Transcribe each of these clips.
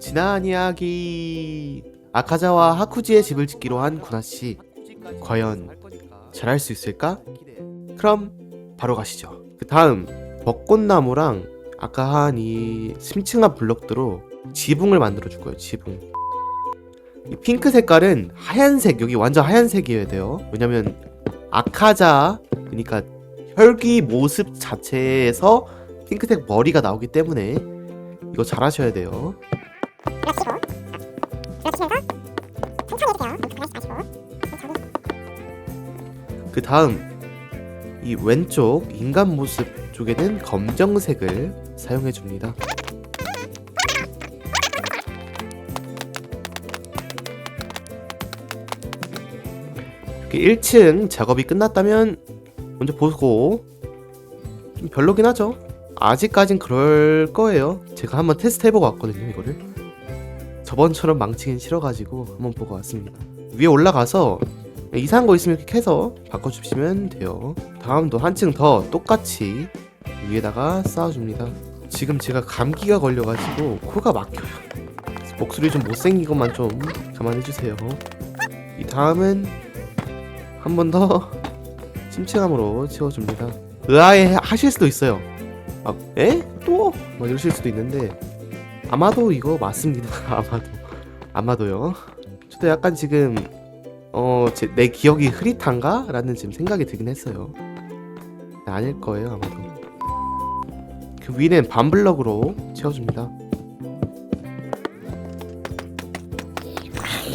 지난 이야기 아카자와 하쿠지의 집을 짓기로 한 구나씨. 과연 잘할 수 있을까? 그럼 바로 가시죠. 그 다음 벚꽃나무랑 아까 한 이 심층한 블럭들로 지붕을 만들어 줄 거예요 지붕. 이 핑크 색깔은 하얀색 여기 완전 하얀색이어야 돼요. 왜냐면 아카자 그러니까 혈귀 모습 자체에서 핑크색 머리가 나오기 때문에 이거 잘 하셔야 돼요 그렇지고 그렇지면서 천천히 해주세요 급하지 마시고 그 다음 이 왼쪽 인간 모습 쪽에는 검정색을 사용해 줍니다. 1층 작업이 끝났다면 먼저 보고 좀 별로긴 하죠. 아직까진 그럴 거예요. 제가 한번 테스트 해보고 왔거든요, 이거를. 저번처럼 망치긴 싫어가지고 한번 보고 왔습니다. 위에 올라가서 이상한 거 있으면 이렇게 해서 바꿔주시면 돼요. 다음도 한층 더 똑같이 위에다가 쌓아줍니다. 지금 제가 감기가 걸려가지고 코가 막혀요. 목소리 좀 못생긴 것만 좀 감안해주세요. 이 다음은 한 번더 심층함으로 채워줍니다. 의아해 하실 수도 있어요. 아, 에? 또? 뭐 이러실 수도 있는데 아마도 이거 맞습니다. 아마도 아마도요. 저도 약간 지금 어, 제, 내 기억이 흐릿한가? 라는 지금 생각이 들긴 했어요. 아닐 거예요, 아마도. 그 위는 반블럭으로 채워줍니다.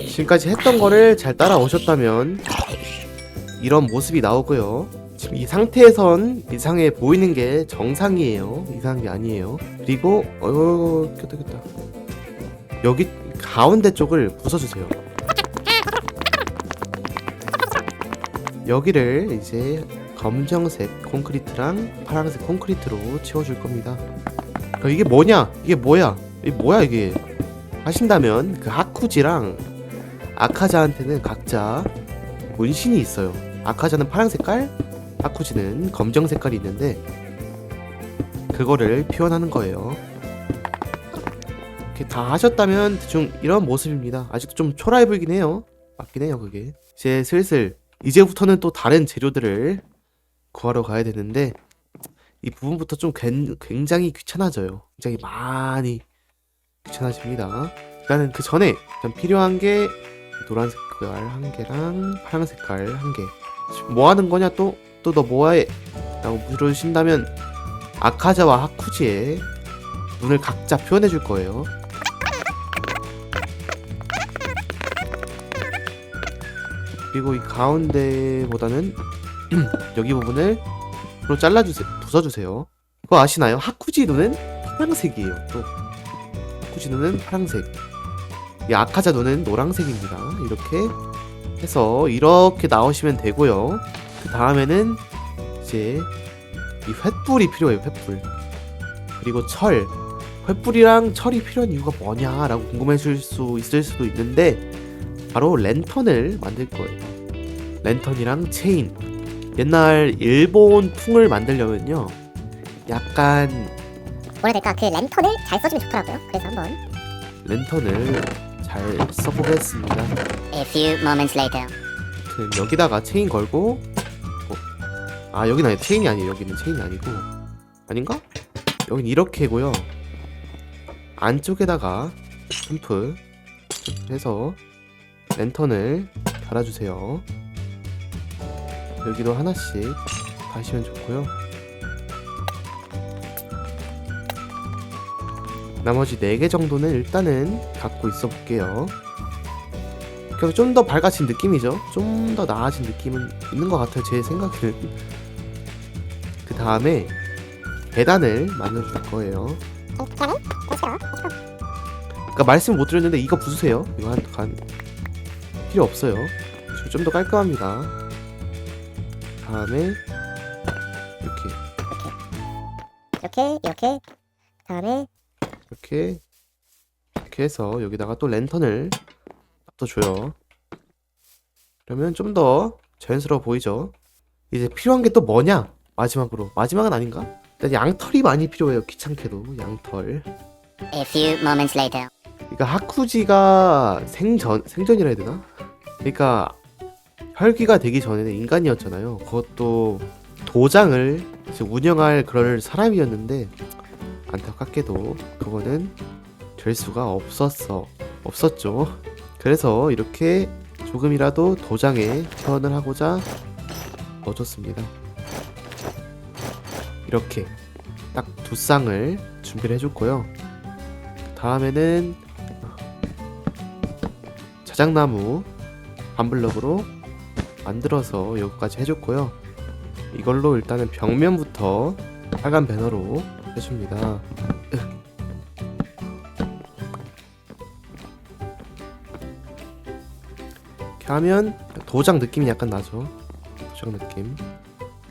지금까지 했던 거를 잘 따라오셨다면 이런 모습이 나오고요. 지금 이 상태에선 이상해 보이는 게 정상이에요. 이상한 게 아니에요. 그리고 어휴, 켰다 켰다. 여기 가운데 쪽을 부숴주세요. 여기를 이제 검정색 콘크리트랑 파란색 콘크리트로 채워줄 겁니다. 어, 이게 뭐냐? 이게 뭐야? 이게 뭐야 이게? 하신다면 그 하쿠지랑 아카자한테는 각자 문신이 있어요. 아카자는 파란 색깔, 하쿠지는 검정 색깔이 있는데 그거를 표현하는 거예요. 이렇게 다 하셨다면 대충 이런 모습입니다. 아직도 좀 초라해 보이긴 해요. 맞긴 해요, 그게. 이제 슬슬 이제부터는 또 다른 재료들을 구하러 가야 되는데 이 부분부터 좀 괜- 굉장히 귀찮아져요. 굉장히 많이 귀찮아집니다. 일단은 그 전에 일단 필요한 게 노란 색깔 한 개랑 파란 색깔 한 개. 뭐 하는 거냐 또 또 너 뭐해? 라고 물으신다면 아카자와 하쿠지의 눈을 각자 표현해 줄 거예요. 그리고 이 가운데보다는 여기 부분을 로 잘라주세요. 부숴주세요. 그거 아시나요? 하쿠지 눈은 파란색이에요. 또 하쿠지 눈은 파란색. 이 아카자 눈은 노란색입니다. 이렇게 해서 이렇게 나오시면 되고요. 그 다음에는 이제 이 횃불이 필요해요. 횃불. 그리고 철. 횃불이랑 철이 필요한 이유가 뭐냐라고 궁금해질 수 있을 수도 있는데 바로 랜턴을 만들 거예요. 랜턴이랑 체인. 옛날 일본 풍을 만들려면요. 약간 뭐라 될까 그 랜턴을 잘 써주면 좋더라고요 그래서 한번 랜턴을 잘 써보겠습니다. A few moments later 그 여기다가 체인 걸고 어. 아 여기는 아니 체인이 아니에요. 여기는 체인이 아니고 아닌가? 여긴 이렇게고요. 안쪽에다가 램프 해서 랜턴을 달아주세요. 여기도 하나씩 다시면 좋고요. 나머지 4개 정도는 일단은 갖고 있어 볼게요. 그래서 좀 더 밝아진 느낌이죠. 좀 더 나아진 느낌은 있는 것 같아요. 제 생각에는. 그 다음에 계단을 만들어 줄 거예요. 그러니까 말씀 못 드렸는데 이거 부수세요. 이거 한, 한 필요 없어요. 좀 더 깔끔합니다. 다음에 이렇게 이렇게 이렇게 그다음에 이렇게 이렇게 해서 여기다가 또 랜턴을 또 줘요. 그러면 좀 더 자연스러워 보이죠? 이제 필요한 게 또 뭐냐? 마지막으로 마지막은 아닌가? 일단 양털이 많이 필요해요. 귀찮게도 양털. A few moments later 이 그러니까 하쿠지가 생전 생전이라 해야 되나? 그러니까 혈기가 되기 전에는 인간이었잖아요. 그것도 도장을 이제 운영할 그럴 사람이었는데 안타깝게도 그거는 될 수가 없었어 없었죠. 그래서 이렇게 조금이라도 도장에 태원을 하고자 넣어줬습니다. 이렇게 딱 두 쌍을 준비를 해줬고요. 다음에는 자작나무 반블럭으로 만들어서 여기까지 해줬고요. 이걸로 일단은 벽면부터 빨간 배너로 해줍니다. 이렇게 하면 도장 느낌이 약간 나죠. 도장 느낌.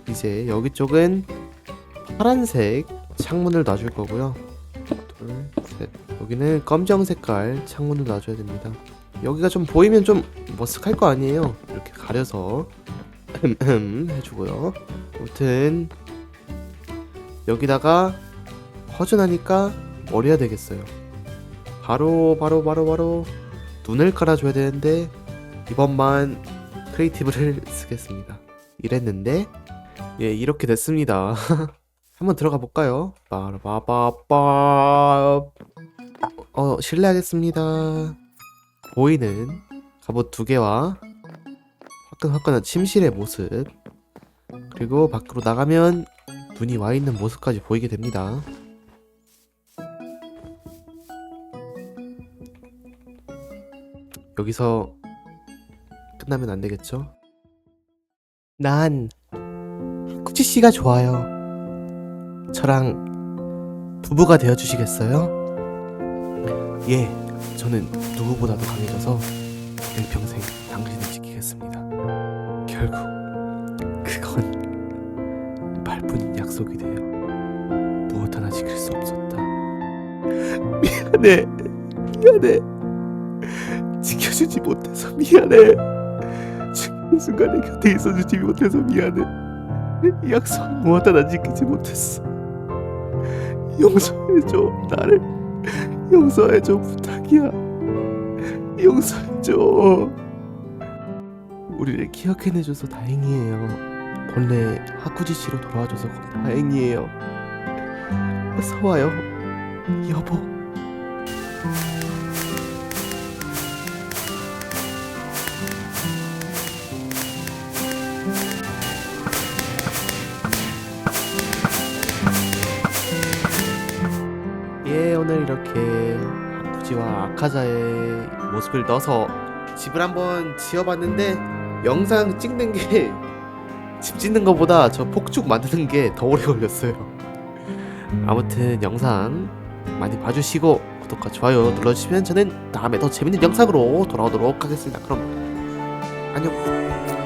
이제 여기 쪽은 파란색 창문을 놔줄 거고요. 둘, 셋. 여기는 검정 색깔 창문을 놔줘야 됩니다. 여기가 좀 보이면 좀 머쓱할 거 아니에요. 이렇게 가려서 해주고요. 아무튼 여기다가 허전하니까 뭘 해야 되겠어요. 바로 바로 바로 바로 눈을 깔아줘야 되는데 이번만 크리에이티브를 쓰겠습니다. 이랬는데 예 이렇게 됐습니다. 한번 들어가 볼까요? 빠라바바빠 어 실례하겠습니다. 보이는 갑옷 두 개와 화끈화끈한 침실의 모습 그리고 밖으로 나가면 눈이 와 있는 모습까지 보이게 됩니다. 여기서 끝나면 안 되겠죠? 난 하쿠지 씨가 좋아요. 저랑 부부가 되어 주시겠어요? 예, 저는 누구보다도 강해져서 일평생 당신을 지키겠습니다. 결국 그건 말뿐인 약속이 되어 무엇 하나 지킬 수 없었다. 미안해, 미안해. 지켜주지 못해서 미안해. 죽는 순간에 곁에 있어주지 못해서 미안해. 약속 무엇 하나 지키지 못했어. 용서해줘, 나를 용서해줘 부탁이야. 용서해줘. 우리를 기억해내줘서 다행이에요. 본래 하쿠지 씨로 돌아와줘서 다행이에요. 어서 와요, 여보. 오늘 이렇게 하쿠지와 아카자의 모습을 넣어서 집을 한번 지어봤는데 영상 찍는 게 집 짓는 것보다 저 폭죽 만드는 게 더 오래 걸렸어요. 아무튼 영상 많이 봐주시고 구독과 좋아요 눌러주시면 저는 다음에 더 재밌는 영상으로 돌아오도록 하겠습니다. 그럼 안녕.